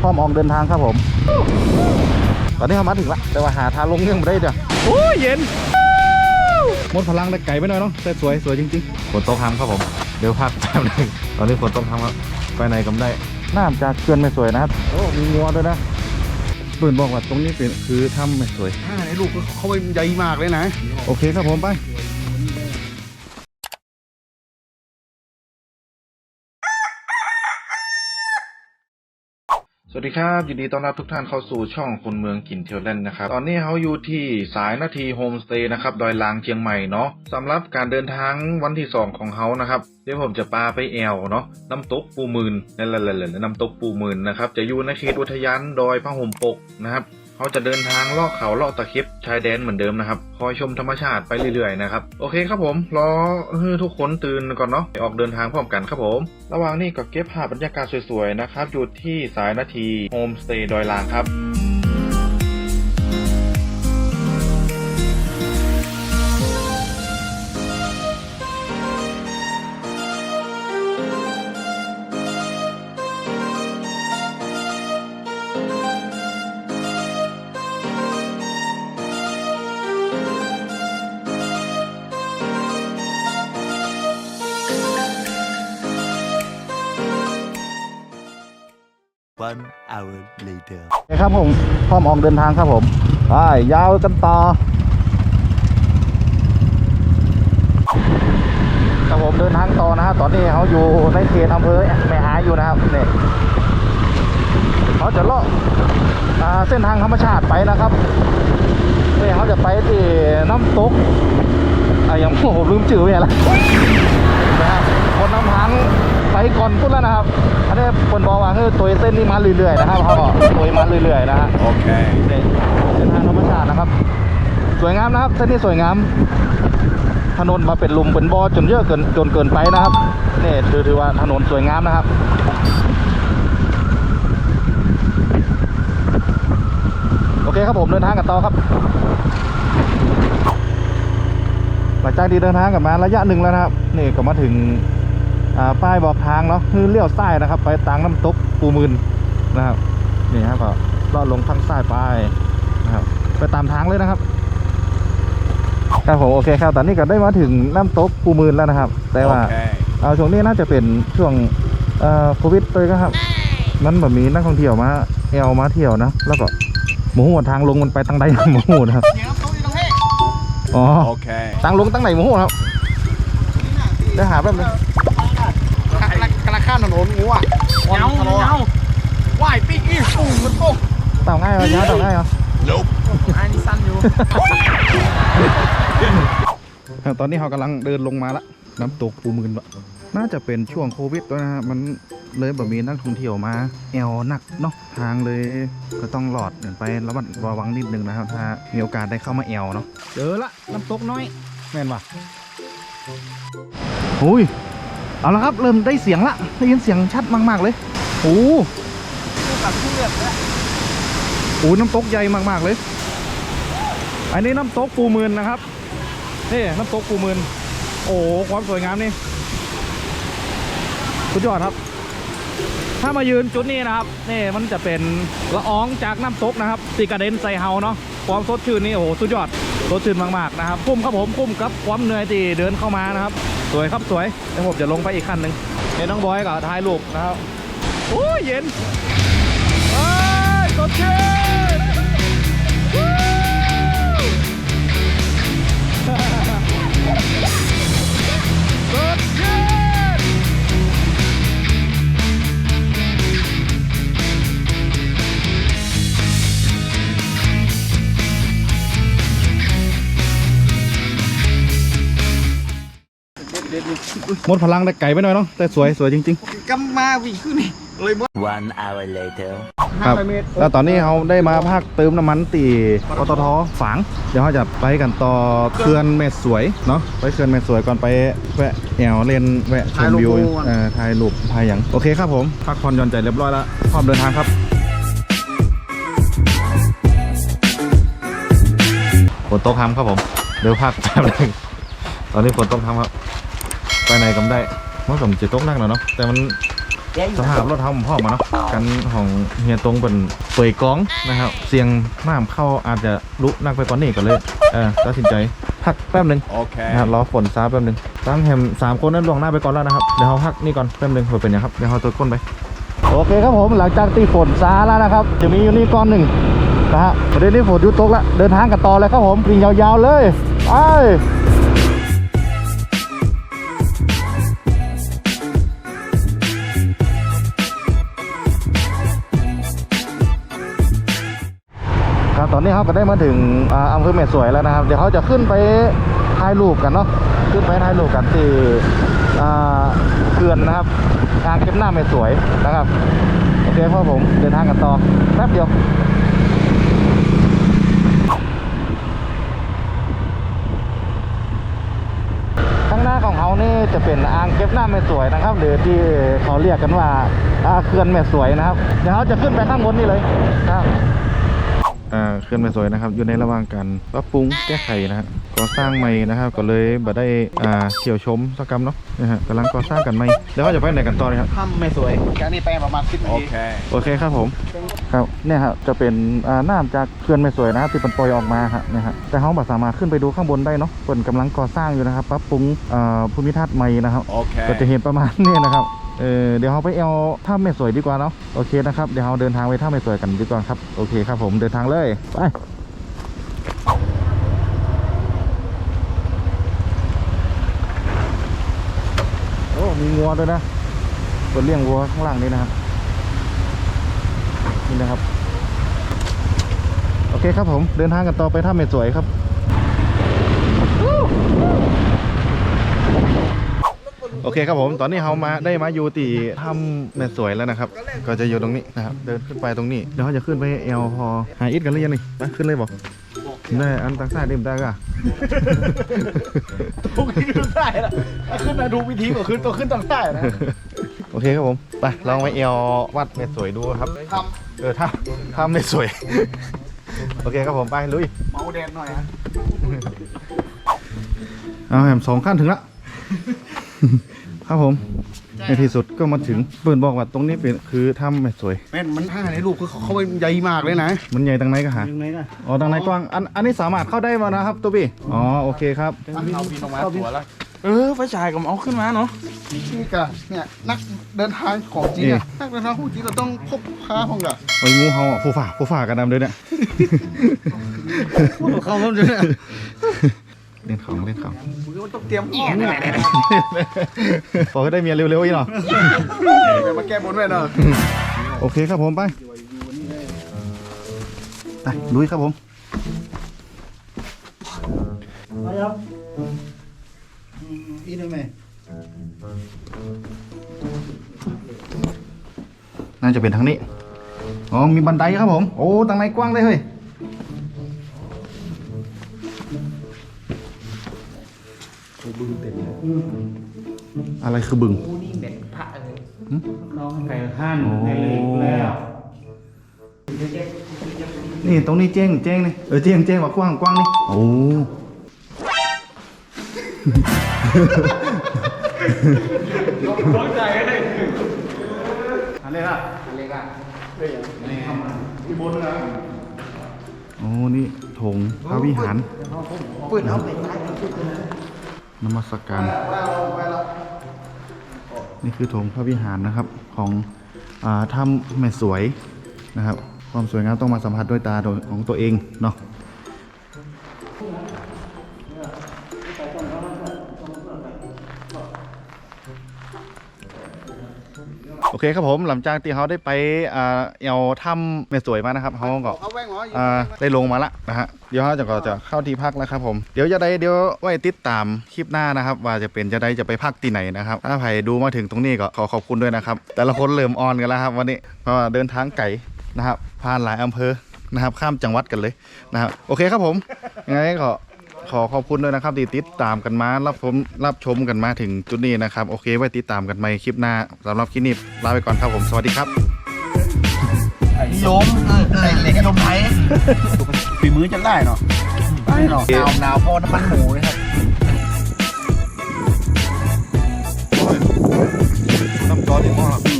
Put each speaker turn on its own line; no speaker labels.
พร้อมออกเดินทางครับผม ตอนนี้เขามาถึงละแต่ว่าหาทางลงยังไม่ได้เดี๋ยวโอ้ยเย็นหมดพลังแต่ไก่ไปหน่อยเนาะแต่สวยสวยจริงๆฝนตกทำครับผม เดี๋ยวพักแป๊บนึงตอนนี้ฝนตกทำครับไปไหนก็ไม่ได้น้ำจากเขื่อนไม่สวยนะครับโอ้มีงัวด้วยนะปืนบอกว่าตรงนี้เป็นคือถ้ำไม่สวย
อ่าไอ้ลูกเขาไปใหญ่มากเลยนะ
โอเคครับผมไป สวัสดีครับยินดีต้อนรับทุกท่านเข้าสู่ช่องคนเมืองกินเที่ยวเล่นนะครับ ตอนนี้เขาอยู่ที่สายนาทีโฮมสเตย์นะครับดอยลางเชียงใหม่เนาะสำหรับการเดินทางวันที่ 2 ของเขานะครับเดี๋ยวผมจะปาไปแอวเนาะน้ำตกปูมืนนั่นแหละๆๆน้ำตกปูมืนนะครับจะอยู่ในเขตอุทยานดอยพระห่มปกนะครับ เขาจะเดินทางลอกเขาลอกตะเข็บชายแดนเหมือนเดิมนะครับ คอยชมธรรมชาติไปเรื่อยๆนะครับ โอเคครับผมรอให้ทุกคนตื่นก่อนเนาะไปออกเดินทางพร้อมกันครับผม ระหว่างนี้ก็เก็บภาพบรรยากาศสวยๆนะครับอยู่ที่สายนาทีโฮมสเตย์ดอยลางครับ
One hour later.
ครับผมพร้อมออกเดินทางครับผมไปยาวกันต่อครับผมเดินทางต่อนะครับตอนนี้เขาอยู่ในเขตอำเภอแม่หายอยู่นะครับเนี่ยเขาจะเลาะเส้นทางธรรมชาติไปนะครับเนี่ยเขาจะไปที่น้ำตกอ่ายังโอ้โหลืมจื่อไปแล้วนะครับคนนำทาง ก่อนพุ่นแล้วนะครับ อันนี้คนบอกว่าคือตัวเส้นนี้มาเรื่อยๆนะครับเขาบอกตัวมาเรื่อยๆนะฮะ
Okay.
นี่เส้นทางธรรมชาตินะครับ สวยงามนะครับเส้นนี้สวยงามถนนมาเป็นหลุมเป็นบ่อจนเยอะเกินจนเกินไปนะครับนี่ถือถือว่าถนนสวยงามนะครับโอเคครับผมเดินทางกันต่อครับ หลังจากที่เดินทางกันมาระยะหนึ่งแล้วนะครับ นี่ก็มาถึงอ่า ป้ายบอกทางเนาะคือเลี้ยวซ้ายนะครับ ไปตางน้ำตกปูมืนนะครับนี่ครับก็ลอดลงทางซ้ายไปนะครับ ไปตามทางเลยนะครับครับผมโอเคครับตอนนี้ก็ได้มาถึงน้ำตกปูมืนแล้วนะครับ แต่ว่า
Okay.
เอาช่วงนี้น่าจะเป็นช่วงเอ่อโควิดเลยก็ครับ มันแบบมีนักท่องเที่ยวมาแอลมาเที่ยวนะแล้วก็หมูหัวทางลงมันไปทางใดหมูหัวนะครับ
เนี่ยครับตรงนี้ตรงนี้
อ๋อ
Okay.
ทางลงทางไหนหมูหัวครับได้หาแป๊บนึง
กระ ข้ามถนนงูอะเงาเงาว่ายปิ๊กอีปุ่งมันโป๊ก
เต่าง่ายเหรอยาเต่าง่ายเหรอ
อันนี้สั้นอยู่
ครับตอนนี้เรากำลังเดินลงมาละน้ำตกปูมืนวะน่าจะเป็นช่วงโควิดด้วยนะฮะมันเลยแบบมีนักท่องเที่ยวมาแอลหนักเนาะทางเลยก็ต้องหลอดกันไประมัดระวังนิดนึงนะครับถ้ามีโอกาสได้เข้ามาแอลเนาะเจอละน้ำตกน้อยแม่นปะโอ้ย เอาละครับเริ่มได้เสียงละได้ยินเสียงชัดมาก ๆ เลยโอ้โห
กับเพื่อนแล้ว
โอ้น้ำตกใหญ่มากๆเลย อันนี้น้ำตกปูมืนนะครับนี่น้ำตกปูมืนโอ้ความสวยงามนี่สุดยอดครับ ถ้ามายืนจุดนี้นะครับนี่มันจะเป็นละอองจากน้ำตกนะครับตีกระเด็นใส่เฮาเนาะความสดชื่นนี่โอ้โหสุดยอดสดชื่นมากๆนะครับคุ้มครับผมคุ้มกับความเหนื่อยที่เดินเข้ามานะครับ สวยครับสวยเดี๋ยวผมจะลงไปอีกขั้นหนึ่งเห็นน้องบอยกับท้ายลูกนะครับโอ้ยเย็นเอ้ยสดชื่น หมดพลังแต่ไก่ไปหน่อยเนาะแต่สวยสวยจริง
กำมาวิ่งขึ้นนี่เลยมั้ง
One hour later.
ๆ ครับ
เมตร
แล้วตอนนี้เขาได้มาภาคเติมน้ำมันตีปตทฝาง เดี๋ยวเขาจะไปกันต่อเขื่อนแม่สวยเนาะไปเขื่อนแม่สวยก่อนไปแวะแอวเลนแวะชมวิวเอ่อถ่ายรูปถ่ายอย่างโอเคครับผมพักผ่อนหย่อนใจเรียบร้อยแล้วพร้อมเดินทางครับ ฝนตกทำครับผม เดี๋ยวพักแป๊บนึงตอนนี้ฝนตกทำครับ ไปไหนก็ไม่ได้เมื่อผมจะตกหนักหน่อยเนาะแต่มันสภาพรถเฮาผมพ่อมาเนาะกันของเฮียตรงเป็นเปื่อยกองนะครับเสียงน้ำเข้าอาจจะลุนักไปกว่อนนี้ก็เลยเออตัดสินใจพักแป๊บหนึ่ง
Okay.
นะครับรอฝนซาแป๊บหนึ่งตั้งแฮมสามคนนั้นลวงหน้าไปก่อนแล้วนะครับเดี๋ยวเขาพักนี่ก่อนแป๊บหนึ่งเผื่อเป็นยังครับเดี๋ยวเขาตัวก้นไปโอเคครับผมหลังจากตีฝนซาแล้วนะครับ จะมีอยู่นี่ก้อนหนึ่งนะฮะประเด็นนี้ฝนหยุดตกแล้วเดินทางกันต่อเลยครับผมวิ่งยาวๆเลยไป นนี้เขาก็ได้มาถึงอ่าอำเภอแม่สวยแล้วนะครับ เดี๋ยวเขาจะขึ้นไปถ่ายรูปกันเนาะขึ้นไปถ่ายรูปกันที่อ่าเขื่อนนะครับอ่างเก็บหน้ำแม่สวยนะครับโอเคพ่อผมเดินทางกันต่อแป๊บเดียวข้างหน้าของเขานี่จะเป็นอ่างเก็บน้ำแม่สวยนะครับ หรือที่เขาเรียกกันว่าอาเขื่อนแม่สวยนะครับ เดี๋ยวเขาจะขึ้นไปข้างบนนี่เลยครับ เขื่อนแม่สวยนะครับอยู่ในระหว่างการปรับปรุงแก้ไขนะครับก่อสร้างใหม่นะครับก็เลยบ่ได้อ่าเที่ยวชมสักกรรมเนาะนะฮะกำลังก่อสร้างกันใหม่เดี๋ยวเขาจะไปไหนกันต่อนะครับ
ถ้ำไม่สวยจากนี้ไปประมาณสิบนาที
Okay.
โอเคครับผมครับเนี่ยครับจะเป็นอ่าน้ำจากเขื่อนแม่สวยนะครับที่เป็นปล่อยออกมาครับนะฮะแต่เขาบ่สามารถขึ้นไปดูข้างบนได้เนาะเปินกำลังก่อสร้างอยู่นะครับปรับปรุงอ่าภูมิทัศน์ใหม่นะครับก็จะ
Okay.
เห็นประมาณนี้นะครับ เออเดี๋ยวเราไปเอาถ้ำแม่สวยดีกว่าเนาะโอเคนะครับเดี๋ยวเราเดินทางไปถ้ำแม่สวยกันดีกว่าครับโอเคครับผมเดินทางเลยไปโอ้มีงัวด้วยนะตัวเลี้ยงวัวข้างล่างนี้นะครับนี่นะครับ โอเคครับผมเดินทางกันต่อไปถ้ำแม่สวยครับ โอ เคครับผม ตอนนี้เรามาได้มาอยู่ตีถ้ำแม่สวยแล้วนะครับ ก็จะอยู่ตรงนี้นะครับ เดินขึ้นไปตรงนี้ เดี๋ยวเราจะขึ้นไปเอลพอหาอิดกันหรือยังนี่ไปขึ้นเลยบอกได้อันตักซ่ายเดิมได้ก่ะ
ทุกที่ขึ้นได้ละขึ้นมาดูวิธีก็ขึ้นตัวขึ้นต้องได้นะ
โอเคครับผม ไปลองไปเอลวัดแม่สวยดูครับ
ท
เออถ้ำถ้ำแม่สวย โอเคครับผมไปลุยำ
เมาแดดหน่อยฮะ
เอาแหมสองขั้นถึงละ ครับผมในที่สุดก็มาถึงเปิ่นบอกว่าตรงนี้เป็นคือถ้ำแม่สวย
แม่นมันท่าในรูปคือเขาเขาใหญ่มากเลยนะ
มันใหญ่ตังไหนก็หา
ยังไงกัน
อ๋อตังไหนกว้างอันอันนี้สามารถเข้าได้มานะครับตัวพี่อ๋อโอเคครับ
เอาบินออกมาตัวแล้ว
เออไฟฉายก็เอาขึ้นมาเนาะ
นี่กะเนี่ยนักเดินทางของจริงอะนักเดินทางของจริงเราต้องพกพาพองกะ
ไอ้งูเห่าอะผู้ฝ่าผู้ฝ่ากันดำเลยเนี่ย
เขาเริ่มจะเนี่ย
เล่นของเล่นของ
มึงก็ต้องเตรียมของเนี่ย
พอให้ได้เมียเร็วๆอีกหน่อย
เดี๋ยวมาแก้บนไว้เนาะ
โอเคครับผมไปไปลุยครับผม
อีได้ไหม
น่าจะเป็นทางนี้ อ๋อ มีบันไดครับผม โอ้ทางไหนกว้างเลยเฮ้ย อะไรคือบึง
ไก่ท่าน
โอ้นี่ตรงนี้เจ้งเจ้งนี่เออเจ้งเจ้งว่ากว้างกว้างนี่โอ้
อันนี้ละอันนี้ละนี่เข้ามาอีบนนะ
โอ้นี่ถงพระวิหาร
ปืนเอาไป
นมัสการ นี่คือโถงพระวิหารนะครับของอ่าถ้ำแม่สวยนะครับ ความสวยงามต้องมาสัมผัสด้วยตาของตัวเองเนาะโอเคครับผมหลังจากที่เขาได้ไปอ่าเอาถ้ำแม่สวยมานะครับเขาก็
อาแว่งเหรอ
อ่าได้ลงมาละนะฮะเดี๋ยวเราจะก็จะเข้าที่พักแล้วครับผมเดี๋ยวจะได้เดี๋ยวไว้ติดตามคลิปหน้านะครับ ว่าจะเป็นจะได้จะไปพักที่ไหนนะครับถ้าใครดูมาถึงตรงนี้ก็ขอขอบคุณด้วยนะครับ แต่ละคนเริ่มออนกันแล้วครับวันนี้เพราะว่าเดินทางไกลนะครับผ่านหลายอำเภอนะครับ ข้ามจังหวัดกันเลยนะครับโอเคครับผมยังไงก็ขอขอบคุณด้วยนะครับที่ติดตามกันมารับชมรับชมกันมาถึงจุดนี้นะครับ โอเค ไว้ติดตามกันใหม่คลิปหน้าสำหรับคลิปนี้ลาไปก่อนครับผมสวัสดีครับ
นิยมเออเออเล็กขนมไทยฝีมือจะได้เนาะได้เนาะหนาวหนาวพอน้ำมันหมูเลยครับ
ต้องจอดีมาก